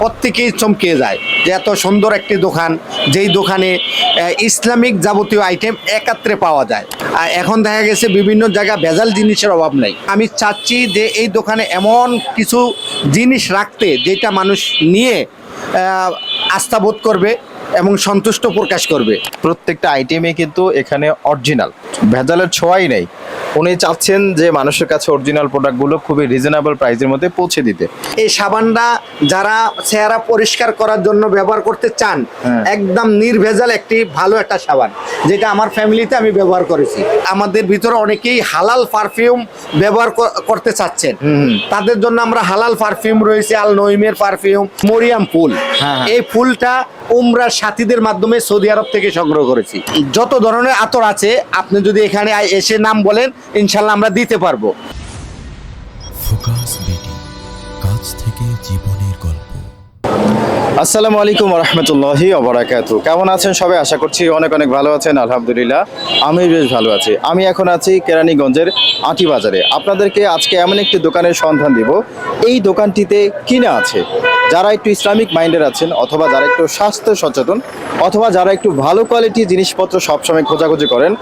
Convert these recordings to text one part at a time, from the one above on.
প্রত্যেকেই চমকে যায় যে এত সুন্দর একটি দোকান, যেই দোকানে ইসলামিক যাবতীয় আইটেম একাত্রে পাওয়া যায়। আর এখন দেখা গেছে বিভিন্ন জায়গায় ভেজাল জিনিসের অভাব নেই। আমি চাচ্ছি যে এই দোকানে এমন কিছু জিনিস রাখতে, যেটা মানুষ নিয়ে আস্থা বোধ করবে এবং সন্তুষ্ট প্রকাশ করবে। প্রত্যেকটা আইটেমে কিন্তু এখানে অরিজিনাল ভেজালের ছোঁয়াই নেই। উনি চাচ্ছেন যে মানুষের কাছে অরিজিনাল প্রোডাক্টগুলো খুবই রিজনেবল প্রাইসের মধ্যে পৌঁছে দিতে। এই সাবানটা যারা চেহারা পরিষ্কার করার জন্য ব্যবহার করতে চান হ্যাঁ। একদম নির্ভেজাল একটি ভালো একটা সাবান যেটা আমার ফ্যামিলিতে আমি ব্যবহার করেছি। আমাদের ভিতরে অনেকেই হালাল পারফিউম ব্যবহার করতে চাচ্ছেন। তাদের জন্য আমরা হালাল পারফিউম রয়েছে আল নইমের পারফিউম মরিয়াম ফুল। হ্যাঁ, হ্যাঁ। এই ফুলটা উমরার সাথীদের মাধ্যমে সৌদি আরব থেকে সংগ্রহ করেছি। যত ধরনের আতর আছে আপনি যদি এখানে এসে নাম বলেন ইনশাল্লাহ আমরা দিতে পারব। ফোকাস বিডি কাছ থেকে জীবনের গল্প। আসসালামু আলাইকুম রহমতুল্লাহি অবরাকাতু কেমন আছেন সবাই? আশা করছি অনেক অনেক ভালো আছেন আলহামদুলিল্লাহ। আমি বেশ ভালো আছি। আমি এখন আছি কেরানীগঞ্জের আটি বাজারে আপনাদেরকে আজকে এমন একটি দোকানের সন্ধান দিব। এই দোকানটিতে কিনা আছে? যারা একটু ইসলামিক মাইন্ডের আছেন অথবা যারা একটু স্বাস্থ্য সচেতন অথবা যারা একটু ভালো কোয়ালিটি জিনিসপত্র সবসময় খোঁজাখুঁজি করেন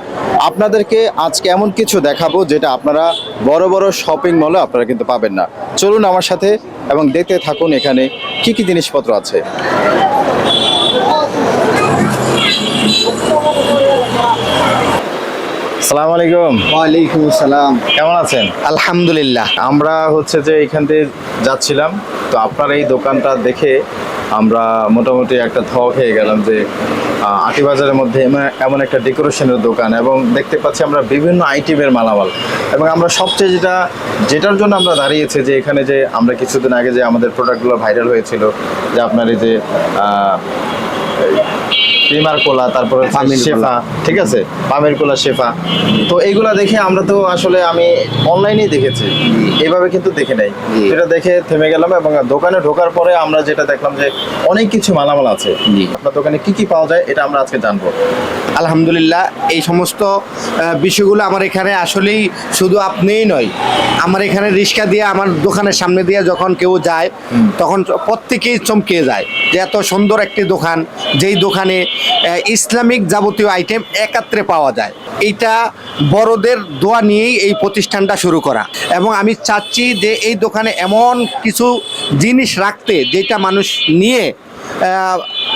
আপনাদেরকে আজকে এমন কিছু দেখাবো যেটা আপনারা বড় বড় শপিং মলে আপনারা কিন্তু পাবেন না। চলুন আমার সাথে এবং দেখতে থাকুন এখানে কি কি জিনিসপত্র আছে। সালাম আলাইকুম। ওয়ালাইকুম আসসালাম কেমন আছেন? আলহামদুলিল্লাহ। আমরা হচ্ছে যে এখান থেকে যাচ্ছিলাম। তো আপনার এই দোকানটা দেখে আমরা মোটামুটি একটা থ হয়ে গেলাম যে আটি আটিবাজারের মধ্যে এমন একটা ডেকোরেশনের দোকান এবং দেখতে পাচ্ছি আমরা বিভিন্ন আইটেমের মালামাল এবং আমরা সবচেয়ে যেটা, যেটার জন্য আমরা দাঁড়িয়েছি যে এখানে যে আমরা কিছুদিন আগে যে আমাদের প্রোডাক্টগুলো ভাইরাল হয়েছিল, যে আপনার এই যে আহ, কোলা তারপরে। শেফা ঠিক আছে? পামের কোলা শেফা। তো এইগুলা দেখে আমরা তো আসলে আমি অনলাইনেই দেখেছি। এইভাবে কিন্তু দেখে নাই। সেটা দেখে থেমে গেলাম এবং দোকানে ঢোকার পরে আমরা যেটা দেখলাম যে অনেক কিছু মালামাল আছে। আপনার দোকানে কি কি পাওয়া যায় এটা আমরা আজকে জানব। আলহামদুলিল্লাহ এই সমস্ত বিষয়গুলো আমার এখানে আসলেই শুধু আপনিই নয়। আমার এখানে রিক্সা দিয়ে আমার দোকানের সামনে দিয়ে যখন কেউ যায় তখন প্রত্যেকেই চমকে যায় যে এত সুন্দর একটি দোকান যেই দোকানে আহ, ইসলামিক যাবতীয় আইটেম একাত্রে পাওয়া যায়। এইটা বড়দের দোয়া নিয়েই এই প্রতিষ্ঠানটা শুরু করা। এবং আমি চাচ্ছি যে এই দোকানে এমন কিছু জিনিস রাখতে যেটা মানুষ নিয়ে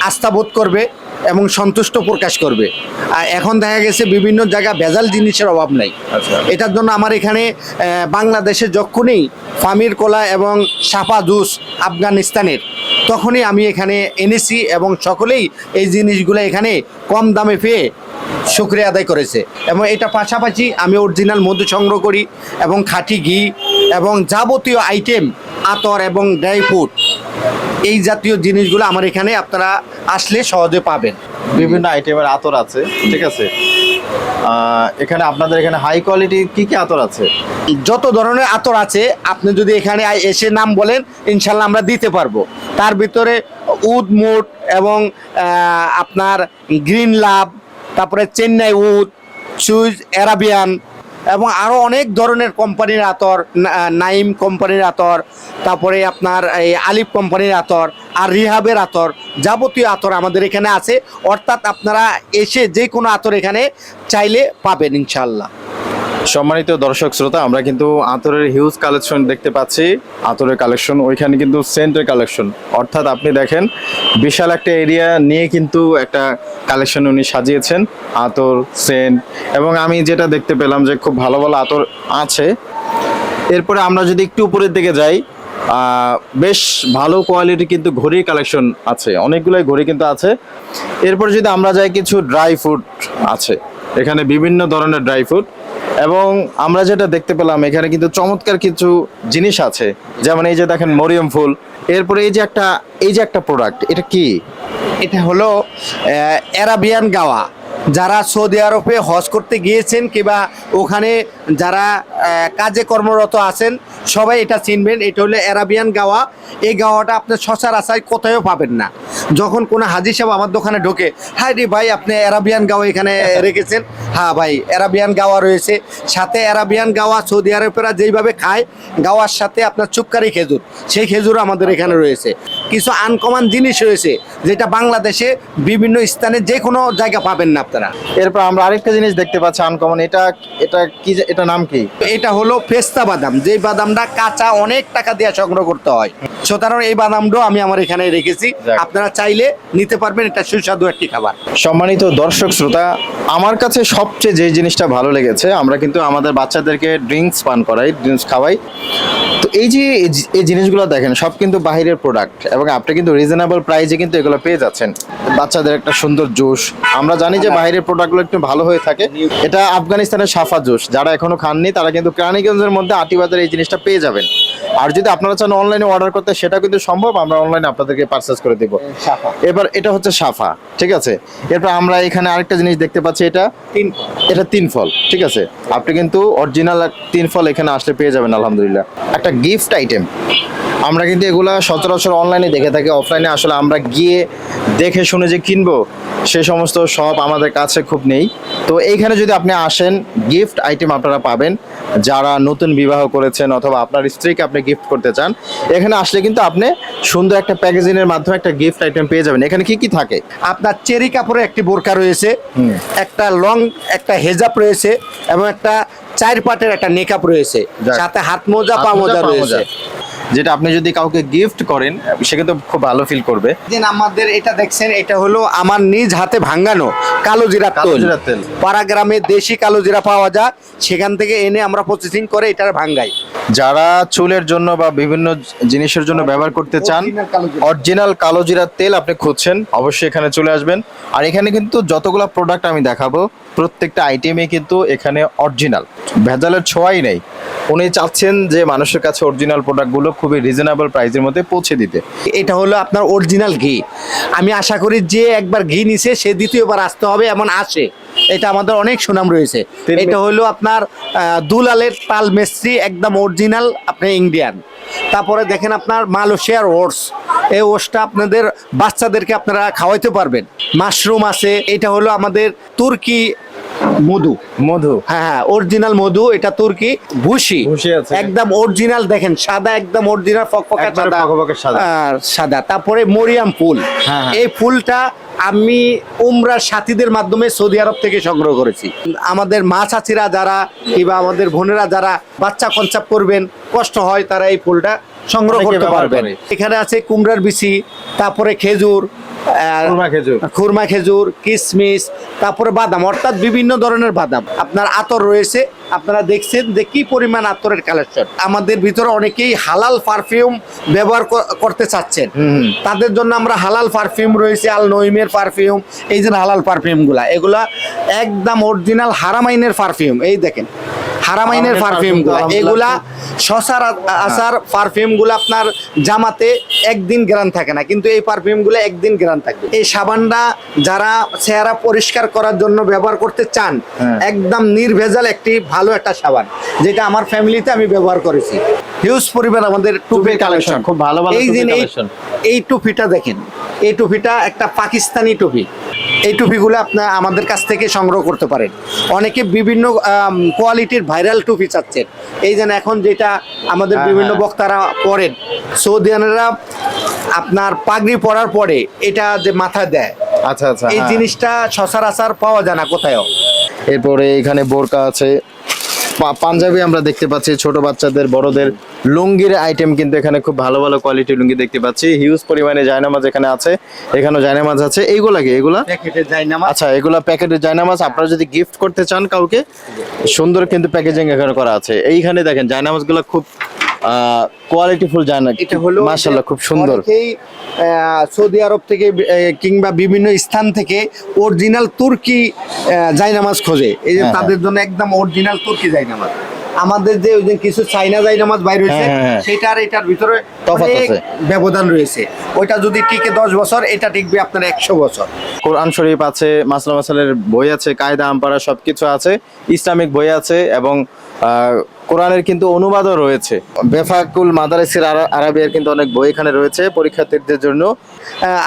আস্থা বোধ করবে। এবং সন্তুষ্ট প্রকাশ করবে। আর এখন দেখা গেছে বিভিন্ন জায়গা ভেজাল জিনিসের অভাব নাই। আচ্ছা। এটার জন্য আমার এখানে বাংলাদেশে যখনই ফামির কোলা এবং সাফা জুস আফগানিস্তানের তখনই আমি এখানে এনেছি এবং সকলেই এই জিনিসগুলো এখানে কম দামে পেয়ে শুক্রিয়া আদায় করেছে। এবং এটা পাশাপাশি আমি অরিজিনাল মধু সংগ্রহ করি এবং খাঁটি ঘি এবং যাবতীয় আইটেম আতর এবং ড্রাই ফ্রুট এই জাতীয় জিনিসগুলো আমার এখানে আপনারা আসলে সহজে পাবেন। বিভিন্ন আইটেমের আতর আছে ঠিক আছে? এখানে আপনাদের এখানে হাই কোয়ালিটি কি কি আতর আছে? যত ধরনের আতর আছে আপনি যদি এখানে এসে নাম বলেন ইনশাল্লাহ আমরা দিতে পারব। তার ভিতরে উড মুড এবং আপনার গ্রিন লাভ তারপরে চেন্নাই উড সুইজ অ্যারাবিয়ান এবং আরও অনেক ধরনের কোম্পানির আতর নাইম কোম্পানির আতর, তারপরে আপনার এই আলিফ কোম্পানির আতর আর রিহাবের আতর যাবতীয় আতর আমাদের এখানে আছে। অর্থাৎ আপনারা এসে যে কোনো আতর এখানে চাইলে পাবেন ইনশাল্লাহ সম্মানিত দর্শক শ্রোতা, আমরা কিন্তু আতরের হিউজ কালেকশন দেখতে পাচ্ছি। আতরের কালেকশন ওইখানে কিন্তু সেন্টের কালেকশন অর্থাৎ আপনি দেখেন, বিশাল একটা এরিয়া নিয়ে কিন্তু একটা কালেকশন উনি সাজিয়েছেন, আতর সেন্ট এবং আমি যেটা দেখতে পেলাম যে খুব ভালো ভালো আতর আছে। এরপরে আমরা যদি একটু উপরের দিকে যাই বেশ ভালো কোয়ালিটি কিন্তু ঘড়ির কালেকশন আছে। অনেকগুলোই ঘড়ি কিন্তু আছে। এরপরে যদি আমরা যাই, কিছু ড্রাই ফ্রুট আছে। এখানে বিভিন্ন ধরনের ড্রাই ফ্রুট এবং আমরা যেটা দেখতে পেলাম, এখানে কিন্তু চমৎকার কিছু জিনিস আছে। যেমন এই যে দেখেন মরিয়ম ফুল। এরপরে এই যে একটা, এই যে একটা প্রোডাক্ট এটা কি? এটা হলো অ্যারাবিয়ান গাওয়া। যারা সৌদি আরবে হজ করতে গিয়েছেন কিংবা ওখানে যারা কাজে কর্মরত আছেন, সবাই এটা চিনবেন। এটা হলো অ্যারাবিয়ান গাওয়া। এই গাওয়াটা আপনার আশায় কোথাও পাবেন না। যখন কোনো হাজি সাহেব আমার দোকানে ঢোকে হ্যাঁ রে ভাই, আপনি অ্যারাবিয়ান গাওয়া এখানে রেখেছেন? হ্যাঁ ভাই, অ্যারাবিয়ান গাওয়া রয়েছে। সাথে অ্যারাবিয়ান গাওয়া সৌদি আরবেরা যেইভাবে খায়, গাওয়ার সাথে আপনার চুপকারি খেজুর। সেই খেজুর আমাদের এখানে রয়েছে। কিছু আনকমন জিনিস রয়েছে, যেটা বাংলাদেশে বিভিন্ন স্থানে যে কোনো জায়গা পাবেন না আপনারা। এরপর আমরা আরেকটা জিনিস দেখতে পাচ্ছি আনকমন এটা এটা কি এটা নাম কি? এটা হলো পেস্তা বাদাম। যে বাদামটা কাঁচা অনেক টাকা দিয়ে সংগ্রহ করতে হয়। সুতরাং এই বাদামটাও আমি আমার এখানে রেখেছি। আপনারা চাইলে নিতে পারবেন এটা সুস্বাদু একটি খাবার। সম্মানিত দর্শক শ্রোতা আমার কাছে সবচেয়ে যে জিনিসটা ভালো লেগেছে আমরা কিন্তু আমাদের বাচ্চাদেরকে ড্রিঙ্কস পান করাই ড্রিঙ্কস খাওয়াই। তো এই যে এই জিনিসগুলো দেখেন সব কিন্তু বাইরের প্রোডাক্ট এবং আপনি কিন্তু রিজনেবল প্রাইসে কিন্তু এগুলো পেয়ে যাচ্ছেন। বাচ্চাদের একটা সুন্দর জুস। আমরা জানি যে বাইরের প্রোডাক্টগুলো একটু ভালো হয়ে থাকে। এটা আফগানিস্তানের সাফা জুস যারা এখনও খাননি, তারা কিন্তু কেরানীগঞ্জের মধ্যে আটিবাজারে এই জিনিসটা পেয়ে যাবেন। আর যদি আপনারা চান অনলাইনে অর্ডার করতে সেটা কিন্তু সম্ভব। আমরা অনলাইনে আপনাদেরকে পারচেস করে দিব। এবার এটা হচ্ছে সাফা ঠিক আছে? এরপর আমরা এখানে আরেকটা জিনিস দেখতে পাচ্ছি এটা তিন এটা তিন ফল ঠিক আছে? আপনি কিন্তু অরিজিনাল তিন ফল এখানে আসলে পেয়ে যাবেন আলহামদুলিল্লাহ। একটা গিফট আইটেম আমরা কিন্তু এগুলা সচরাচর অনলাইনে দেখে থাকি অফলাইনে আসলে আমরা গিয়ে দেখে শুনে যে কিনবো সে সমস্ত সব আমাদের কাছে খুব নেই। তো এইখানে যদি আপনি আসেন গিফট আইটেম আপনারা পাবেন। যারা নতুন বিবাহ করেছেন অথবা আপনার স্ত্রীকে আপনি গিফট করতে চান এখানে আসলে কিন্তু আপনি সুন্দর একটা প্যাকেজিংয়ের মাধ্যমে একটা গিফট আইটেম পেয়ে যাবেন। এখানে কি কি থাকে? আপনার চেরি কাপড়ের একটি বোরকা রয়েছে একটা লং একটা হেজাপ রয়েছে এবং একটা চার পাটের একটা নেকআপ রয়েছে। সাথে হাত মোজা পা মোজা। রয়েছে। যেটা আপনি যদি কাউকে গিফট করেন সে কিন্তু খুব ভালো ফিল করবে দিন আমাদের এটা দেখছেন এটা হলো আমার নিজ হাতে ভাঙ্গানো কালো জিরা কালো তেল। পাড়া গ্রামে দেশি কালো জিরা পাওয়া যায় সেখান থেকে এনে আমরা প্রসেসিং করে এটা ভাঙ্গাই যারা চুলের জন্য বা বিভিন্ন জিনিসের জন্য ব্যবহার করতে চান Original কালো জিরা। অরিজিনাল কালো জিরার তেল আপনি খুঁজছেন অবশ্যই এখানে চলে আসবেন আর এখানে কিন্তু যতগুলো প্রোডাক্ট আমি দেখাবো প্রত্যেকটা আইটেমে কিন্তু এখানে অরিজিনাল ভেজালের ছোঁয়াই নেই। উনি চাচ্ছেন যে মানুষের কাছে অরিজিনাল প্রোডাক্টগুলো খুবই রিজনেবল প্রাইসের মধ্যে পৌঁছে দিতে। এটা হলো আপনার অরিজিনাল ঘি। আমি আশা করি যে একবার ঘি নিছে সে দ্বিতীয়বার আসতে হবে এমন আসে। এটা আমাদের অনেক সুনাম রয়েছে। এটা হলো আপনার দুলালের তাল মেস্ত্রি একদম অরিজিনাল আপনার ইন্ডিয়ান তারপরে দেখেন আপনার মালয়েশিয়ার ওটস এই ওটসটা আপনাদের বাচ্চাদেরকে আপনারা খাওয়াইতে পারবেন। মাশরুম আছে এটা হলো আমাদের তুর্কি মধু। মধু। হ্যাঁ হ্যাঁ অরিজিনাল মধু এটা তুর্কি ভুসি। একদম অরিজিনাল দেখেন সাদা একদম অরিজিনাল ফকফকা সাদা। সাদা। আর সাদা। তারপরে মরিয়াম ফুল। হ্যাঁ, হ্যাঁ। এই ফুলটা আমি উমরার সাথীদের মাধ্যমে সৌদি আরব থেকে সংগ্রহ করেছি। আমাদের মা চাচিরা যারা কিংবা আমাদের বোনেরা যারা বাচ্চা কনসাপ করবেন কষ্ট হয় তারা এই ফুলটা সংগ্রহ করতে পারবেন। এখানে আছে কুমড়ার বিচি তারপরে খেজুর খুরমা খেজুর। কিশমিশ তারপরে বাদাম অর্থাৎ বিভিন্ন ধরনের বাদাম। আপনার আতর রয়েছে আপনারা দেখছেন যে কি পরিমাণ আতরের কালেকশন আমাদের ভিতরে অনেকেই হালাল পারফিউম ব্যবহার করতে চাচ্ছেন। তাদের জন্য আমরা হালাল পারফিউম রয়েছে আল নইমের পারফিউম এই যে হালাল পারফিউমগুলা এগুলা একদম অরিজিনাল হারামাইনের পারফিউম এই দেখেন। হারামাইনের পারফিউমগুলা এগুলা শশার আসার পারফিউমগুলো আপনার জামাতে একদিন গ্রান থাকে না কিন্তু এই পারফিউমগুলো একদিন গ্রান থাকবে। এই সাবানটা যারা চেহারা পরিষ্কার করার জন্য ব্যবহার করতে চান হ্যাঁ। একদম নির্ভেজাল একটি ভালো একটা সাবান যেটা আমার ফ্যামিলিতে আমি ব্যবহার করেছি। হিউজ পরিমাণ আমাদের টুপির কালেকশন খুব ভালো ভালো এই এই টুপিটা দেখেন এই টুপিটা একটা পাকিস্তানি টুপি। এই টুপিগুলো আপনার আমাদের কাছ থেকে সংগ্রহ করতে পারেন। অনেকে বিভিন্ন কোয়ালিটির ভাইরাল টুপি চাচ্ছেন। এই যেন এখন যেটা আমাদের হ্যাঁ, বিভিন্ন হ্যাঁ। বক্তারা পড়েন সৌদিয়ানেরা আপনার পাগড়ি পরার পরে এটা যে মাথায় দেয়। আচ্ছা আচ্ছা এই হ্যাঁ। জিনিসটা সচরাচর পাওয়া যায় না কোথাও এরপরে এখানে বোরকা আছে। পাঞ্জাবি আমরা দেখতে পাচ্ছি ছোট বাচ্চাদের বড়দের লুঙ্গির আইটেম কিন্তু এখানে খুব ভালো ভালো কোয়ালিটি লুঙ্গি দেখতে পাচ্ছি। হিউজ পরিমাণে জায়নামাজ এখানে আছে এখানেও জায়নামাজ আছে। এইগুলা কি? এগুলা? আচ্ছা এগুলা প্যাকেটের জায়নামাজ। আপনারা যদি গিফট করতে চান কাউকে সুন্দর কিন্তু প্যাকেজিং এখানে করা আছে। এইখানে দেখেন জায়নামাজগুলা খুব কোয়ালিটিফুল জায়না এটা হলো মাশাআল্লাহ খুব সুন্দর। আহ, সৌদি আরব থেকে কিংবা বিভিন্ন স্থান থেকে অরিজিনাল তুর্কি জায়নামাজ খোঁজে। এই যে হ্যাঁ, তাদের জন্য একদম অরিজিনাল তুর্কি জায়নামাজ আমাদের যে ওই কিছু চাইনা জায়নামাজ বাইর হয়েছে হ্যাঁ, হ্যাঁ, হ্যাঁ। সেটার এটার ভিতরে অনেক ব্যবধান রয়েছে। ওইটা যদি টিকে দশ বছর এটা টিকবে আপনার একশো বছর। কোরআন শরীফ আছে মাসলা মাসালের বই আছে কায়দা আমপারা সবকিছু আছে ইসলামিক বই আছে এবং কোরআনের কিন্তু অনুবাদও রয়েছে। বেফাকুল মাদারেসির আরা- আরাবিয়ার কিন্তু অনেক বই এখানে রয়েছে পরীক্ষার্থীদের জন্য।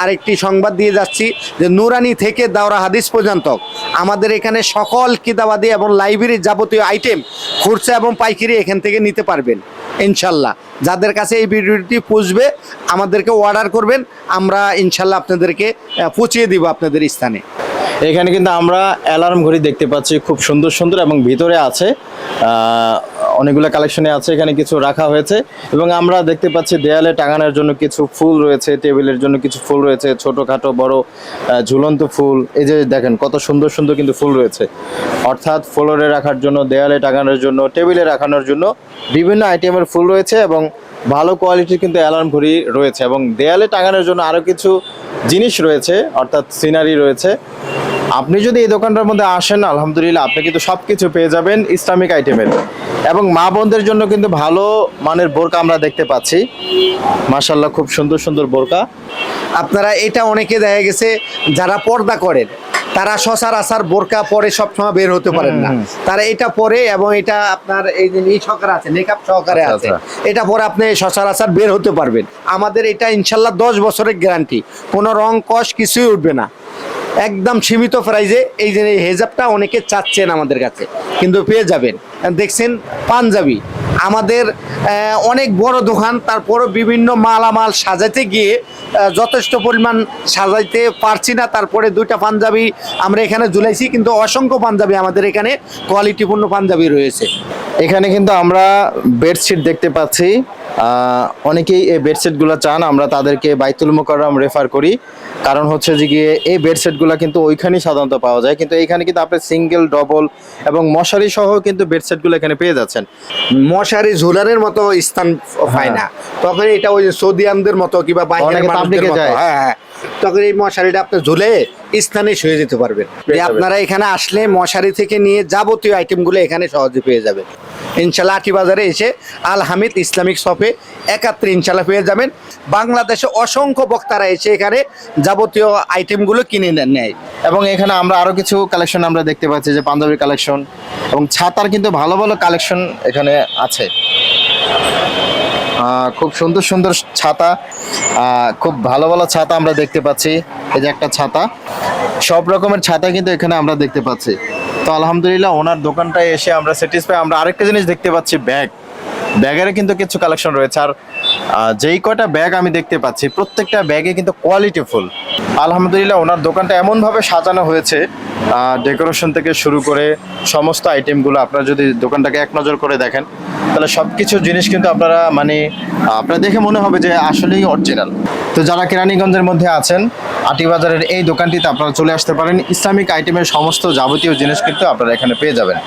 আরেকটি সংবাদ দিয়ে যাচ্ছি যে নুরানি থেকে দাওরা হাদিস পর্যন্ত আমাদের এখানে সকল কিতাবাদি এবং লাইব্রেরির যাবতীয় আইটেম খুরসা এবং পাইকারি এখান থেকে নিতে পারবেন, ইনশাল্লাহ। যাদের কাছে এই ভিডিওটি পুষবে, আমাদেরকে অর্ডার করবেন, আমরা ইনশাল্লাহ আপনাদেরকে পৌঁছিয়ে দিব আপনাদের স্থানে। এখানে কিন্তু আমরা অ্যালার্ম ঘড়ি দেখতে পাচ্ছি, খুব সুন্দর সুন্দর এবং ভিতরে আছে অনেকগুলো কালেকশনে আছে, এখানে কিছু রাখা হয়েছে এবং আমরা দেখতে পাচ্ছি দেয়ালে টাঙানোর জন্য কিছু ফুল রয়েছে, টেবিলের জন্য কিছু ফুল রয়েছে, ছোটোখাটো, বড় ঝুলন্ত ফুল, এই যে দেখেন কত সুন্দর সুন্দর কিন্তু ফুল রয়েছে। অর্থাৎ ফ্লোরে রাখার জন্য, দেয়ালে টাঙানোর জন্য, টেবিলে রাখানোর জন্য বিভিন্ন আইটেমের ফুল রয়েছে এবং ভালো কোয়ালিটির কিন্তু অ্যালার্ম ঘড়ি রয়েছে এবং দেয়ালে টাঙানোর জন্য আরও কিছু জিনিস রয়েছে, অর্থাৎ সিনারি রয়েছে। আপনি যদি এই দোকানটার মধ্যে আসেন আলহামদুলিল্লাহ আপনি কিন্তু সব কিছু পেয়ে যাবেন ইসলামিক আইটেমের। এবং মা বোনদের জন্য কিন্তু ভালো মানের বোরকা আমরা দেখতে পাচ্ছি। মাশাল্লাহ খুব সুন্দর সুন্দর বোরকা। আপনারা এটা অনেকে দেখা গেছে যারা পর্দা করেন তারা শশার আসার বোরকা পরে সবসময় বের হতে পারেন না। তারা এটা পরে এবং এটা আপনার এই যে ই সহকারে আছে মেকআপ সহকারে আচ্ছা, আছে আচ্ছা। এটা পরে আপনি শশার আসার বের হতে পারবেন। আমাদের এটা ইনশাল্লাহ দশ বছরের গ্যারান্টি কোনো রং কষ কিছুই উঠবে না। একদম সীমিত প্রাইজে এই যে হেজাবটা অনেকে চাচ্ছেন আমাদের কাছে, কিন্তু পেয়ে যাবেন। দেখছেন পাঞ্জাবি। আমাদের অনেক বড় দোকান, তারপরও বিভিন্ন মালামাল সাজাতে গিয়ে যথেষ্ট পরিমাণ সাজাইতে পারছি না। তারপরে দুইটা পাঞ্জাবি আমরা এখানে ঝুলাইছি, কিন্তু অসংখ্য পাঞ্জাবি আমাদের এখানে কোয়ালিটিপূর্ণ পাঞ্জাবি রয়েছে। এখানে কিন্তু আমরা বেডশিট দেখতে পাচ্ছি। অনেকেই এই বেডশিটগুলো চান আমরা তাদেরকে বাইতুল মোকাররম রেফার করি। কারণ হচ্ছে যে গিয়ে এই বেডশিটগুলো কিন্তু ওইখানেই সাধারণত পাওয়া যায়। কিন্তু এইখানে কিন্তু আপনি সিঙ্গেল ডবল এবং মশারি সহ কিন্তু বেডশিটগুলো এখানে পেয়ে যাচ্ছেন। মশারি ঝুলানের মতো স্থান পায় না। তখন এটা ওই সৌদিয়ানদের মতো কিংবা বাইরের মানুষদের মতো। হ্যাঁ হ্যাঁ। তখন এই মশারিটা আপনি ঝুলে স্থানে শুয়ে যেতে পারবেন। আপনারা এখানে আসলে মশারি থেকে নিয়ে যাবতীয় আইটেমগুলো এখানে সহজে পেয়ে যাবেন। ইনশাল্লাহ বাজারে এসে আল হামিদ ইসলামিক শপে একাত্রে ইনশাল্লাহ পেয়ে যাবেন। বাংলাদেশে অসংখ্য বক্তারা এসে এখানে যাবতীয় আইটেমগুলো কিনে নেয়। এবং এখানে আমরা আরও কিছু কালেকশন আমরা দেখতে পাচ্ছি, যে পাঞ্জাবি কালেকশন এবং ছাতার কিন্তু ভালো ভালো কালেকশন এখানে আছে। খুব সুন্দর সুন্দর ছাতা খুব ভালো ভালো ছাতা আমরা দেখতে পাচ্ছি। এই যে একটা ছাতা, সব রকমের ছাতা কিন্তু এখানে আমরা দেখতে পাচ্ছি। তো আলহামদুলিল্লাহ ওনার দোকানটায় এসে আমরা স্যাটিসফাই আমরা আরেকটা জিনিস দেখতে পাচ্ছি ব্যাগ ব্যাগের কিন্তু কিছু কালেকশন রয়েছে। আর যেই কটা ব্যাগ আমি দেখতে পাচ্ছি, প্রত্যেকটা ব্যাগে কিন্তু কোয়ালিটি ফুল আলহামদুলিল্লাহ, ওনার দোকানটা এমনভাবে সাজানো হয়েছে ডেকোরেশন থেকে শুরু করে সমস্ত আইটেমগুলো আপনারা যদি দোকানটাকে এক নজর করে দেখেন, তাহলে সব কিছু জিনিস কিন্তু আপনারা মানে আপনারা দেখে মনে হবে যে আসলেই অরিজিনাল তো যারা কেরানীগঞ্জের মধ্যে আছেন, আটিবাজারের এই দোকানটিতে আপনারা চলে আসতে পারেন। ইসলামিক আইটেমের সমস্ত যাবতীয় জিনিস কিন্তু আপনারা এখানে পেয়ে যাবেন।